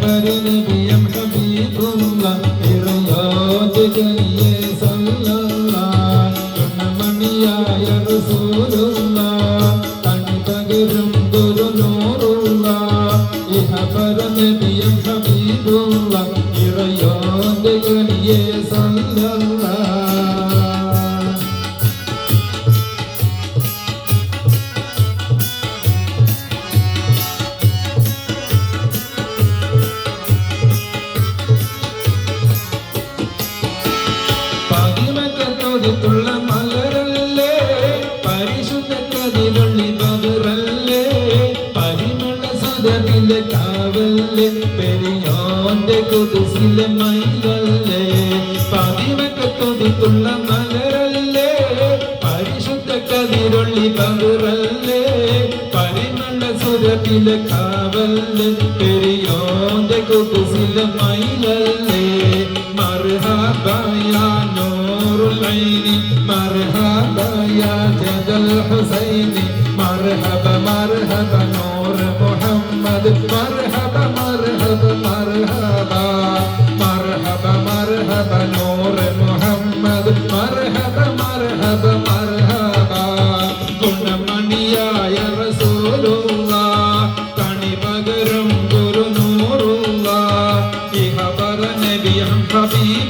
പരിനിയം ഹബീബുള്ള ഇറുലോചകനിയെ സല്ലല്ലാഹ് മണിയായ റസൂലുള്ള കണ്ണി പകരും ഗുരുനൂറുള്ള ഇഹ പരനിയം ഹബീബുള്ള ഇറയോചകനിയെ സല്ലല്ലാഹ് കൊടുത്തുള്ള മലരല്ലേ? പരിശുദ്ധ കതിവള്ളി മകരല്ലേ പരിമള സദനിലെ കാവല്ലേ? പെരിയോന്റെ കൊതുസിലെ മൈകളല്ലേ പതിവൊക്കെ കൊതുത്തുള്ള മലരല്ലേ? പരിശുദ്ധ കതിരൊള്ളി മകരല്ലേ പരിമള സുരത്തിലെ കാവല്ലേ? പെരിയോന്റെ കൊതുസിലെ മൈകളല്ലേ العين مرحبا يا جد الحسين. مرحبا مرحبا نور محمد. مرحبا مرحبا مرحبا مرحبا مرحبا نور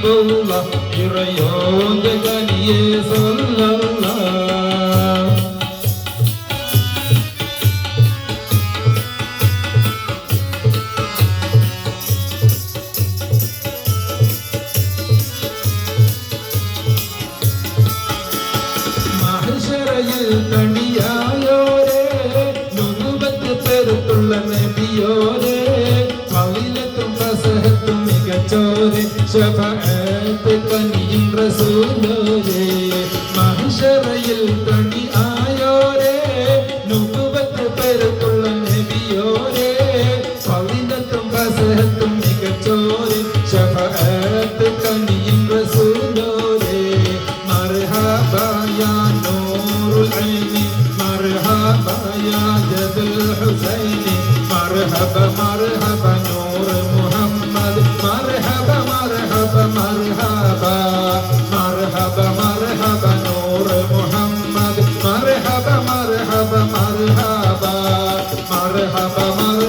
ഹബീബുള്ള ഇറയോന്റെ കനിയെ സല്ലല്ലാഹ് മഹശറയിൽ കണിയായോരേ നുബത്ത് പെരുത്തുള്ള നബിയോരേ ഫളിലത്തും ഫസഹത്തും മികച്ചോരെ ശഫാത്ത് പണിയും റസൂലോരെ മഹശറയിൽ തണി ആയോരെ. നുബുവത്ത് പെരുത്തുള്ള നബിയോരെ. പവിതത്തും പ്രസഹത്തും മികച്ചോരെ ശഫാത്ത് പണിയും റസൂലോരെ മർഹബയ നൂറുൽ ഐനി മർഹബയ ജദുൽ ഹുസൈനി. മർഹബ മർഹബ Mama.